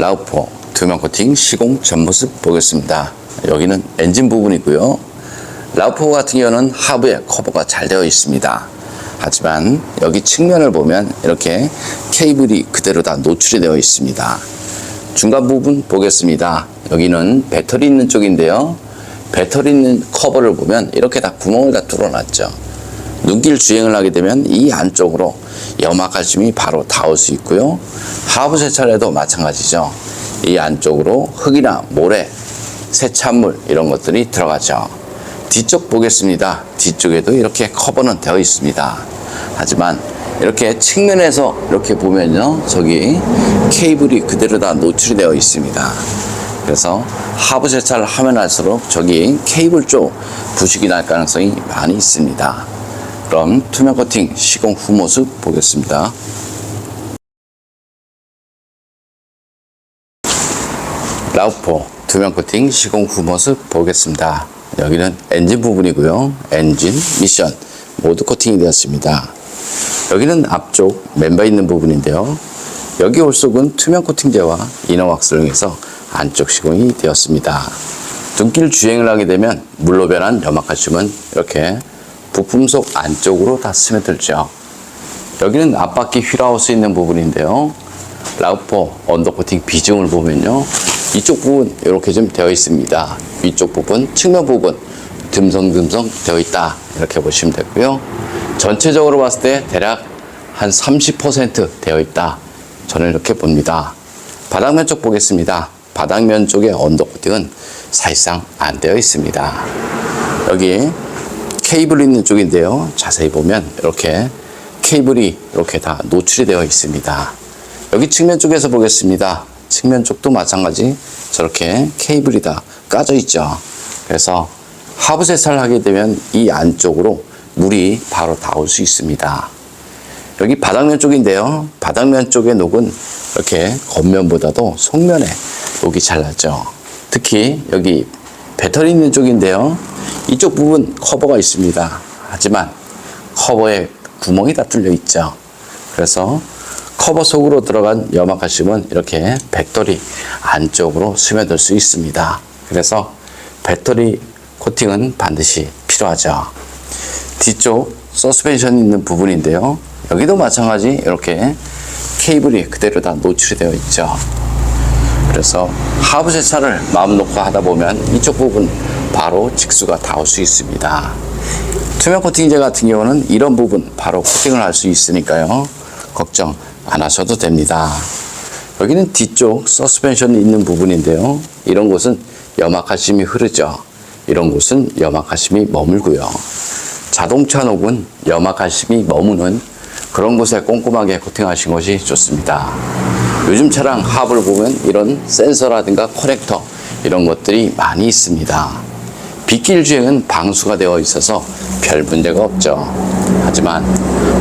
라우포 투명 코팅 시공 전모습 보겠습니다. 여기는 엔진 부분이고요. 라우포 같은 경우는 하부에 커버가 잘 되어 있습니다. 하지만 여기 측면을 보면 이렇게 케이블이 그대로 다 노출이 되어 있습니다. 중간 부분 보겠습니다. 여기는 배터리 있는 쪽인데요. 배터리 있는 커버를 보면 이렇게 다 구멍을 다 뚫어놨죠. 눈길 주행을 하게 되면 이 안쪽으로 염화칼슘이 바로 닿을 수 있고요. 하부 세차에도 마찬가지죠. 이 안쪽으로 흙이나 모래, 세찬물 이런 것들이 들어가죠. 뒤쪽 보겠습니다. 뒤쪽에도 이렇게 커버는 되어 있습니다. 하지만 이렇게 측면에서 이렇게 보면요. 저기 케이블이 그대로 다 노출이 되어 있습니다. 그래서 하부 세차를 하면 할수록 저기 케이블 쪽 부식이 날 가능성이 많이 있습니다. 그럼 투명 코팅 시공 후 모습 보겠습니다. 라우포 투명 코팅 시공 후 모습 보겠습니다. 여기는 엔진 부분이고요. 엔진, 미션 모두 코팅이 되었습니다. 여기는 앞쪽 멤버 있는 부분인데요. 여기 홀속은 투명 코팅제와 이너 왁스를 이용해서 안쪽 시공이 되었습니다. 눈길 주행을 하게 되면 물로 변한 염화칼슘은 이렇게 부품 속 안쪽으로 다 스며들죠. 여기는 앞바퀴 휠하우스 있는 부분인데요. 라우포 언더코팅 비중을 보면요. 이쪽 부분 이렇게 좀 되어 있습니다. 위쪽 부분, 측면 부분 듬성듬성 되어 있다. 이렇게 보시면 되고요. 전체적으로 봤을 때 대략 한 30% 되어 있다. 저는 이렇게 봅니다. 바닥면 쪽 보겠습니다. 바닥면 쪽의 언더코팅은 사실상 안 되어 있습니다. 여기 케이블 있는 쪽인데요. 자세히 보면 이렇게 케이블이 이렇게 다 노출이 되어 있습니다. 여기 측면 쪽에서 보겠습니다. 측면 쪽도 마찬가지 저렇게 케이블이 다 까져 있죠. 그래서 하부 세차를 하게 되면 이 안쪽으로 물이 바로 닿을 수 있습니다. 여기 바닥면 쪽인데요. 바닥면 쪽의 녹은 이렇게 겉면보다도 속면에 녹이 잘 나죠. 특히 여기 배터리 있는 쪽인데요. 이쪽 부분 커버가 있습니다. 하지만 커버에 구멍이 다 뚫려 있죠. 그래서 커버 속으로 들어간 염화칼슘은 이렇게 배터리 안쪽으로 스며들 수 있습니다. 그래서 배터리 코팅은 반드시 필요하죠. 뒤쪽 서스펜션 있는 부분인데요. 여기도 마찬가지 이렇게 케이블이 그대로 다 노출이 되어 있죠. 그래서 하부 세차를 마음 놓고 하다 보면 이쪽 부분 바로 직수가 닿을 수 있습니다. 투명 코팅제 같은 경우는 이런 부분 바로 코팅을 할 수 있으니까요. 걱정 안 하셔도 됩니다. 여기는 뒤쪽 서스펜션이 있는 부분인데요. 이런 곳은 염화칼슘이 흐르죠. 이런 곳은 염화칼슘이 머물고요. 자동차 녹은 염화칼슘이 머무는 그런 곳에 꼼꼼하게 코팅하신 것이 좋습니다. 요즘 차량 하부를 보면 이런 센서라든가 커넥터 이런 것들이 많이 있습니다. 빗길 주행은 방수가 되어 있어서 별 문제가 없죠. 하지만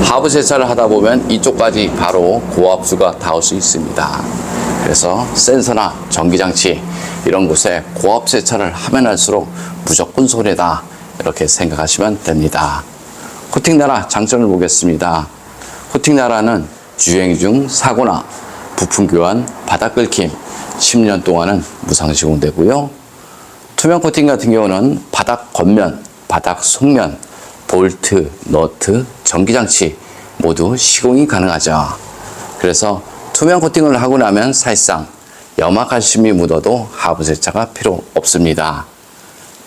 하부 세차를 하다 보면 이쪽까지 바로 고압수가 닿을 수 있습니다. 그래서 센서나 전기장치 이런 곳에 고압 세차를 하면 할수록 무조건 손해다 이렇게 생각하시면 됩니다. 코팅 나라 장점을 보겠습니다. 코팅 나라는 주행 중 사고나 부품 교환, 바닥 긁힘 10년 동안은 무상 시공되고요. 투명 코팅 같은 경우는 바닥 겉면, 바닥 속면, 볼트, 너트, 전기장치 모두 시공이 가능하죠. 그래서 투명 코팅을 하고 나면 사실상 염화칼슘이 묻어도 하부 세차가 필요 없습니다.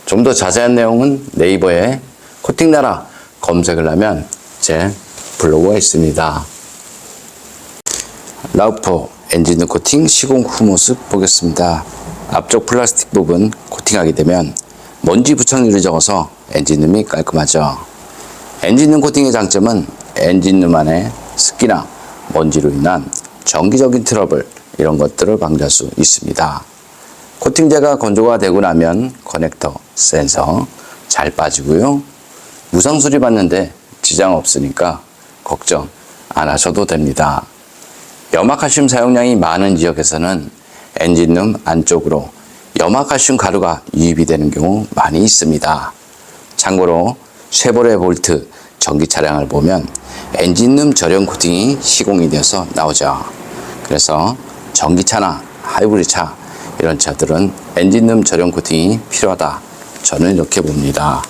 좀 더 자세한 내용은 네이버에 코팅 나라 검색을 하면 제 블로그가 있습니다. 라우퍼 엔진 코팅 시공 후 모습 보겠습니다. 앞쪽 플라스틱 부분 코팅하게 되면 먼지 부착률이 적어서 엔진룸이 깔끔하죠. 엔진룸 코팅의 장점은 엔진룸 안에 습기나 먼지로 인한 정기적인 트러블 이런 것들을 방지할 수 있습니다. 코팅제가 건조가 되고 나면 커넥터, 센서 잘 빠지고요. 무상 수리 받는데 지장 없으니까 걱정 안 하셔도 됩니다. 염화칼슘 사용량이 많은 지역에서는 엔진룸 안쪽으로 염화칼슘 가루가 유입이 되는 경우 많이 있습니다. 참고로 쉐보레 볼트 전기 차량을 보면 엔진룸 절연 코팅이 시공이 되어서 나오죠. 그래서 전기차나 하이브리드 차 이런 차들은 엔진룸 저렴 코팅이 필요하다. 저는 이렇게 봅니다.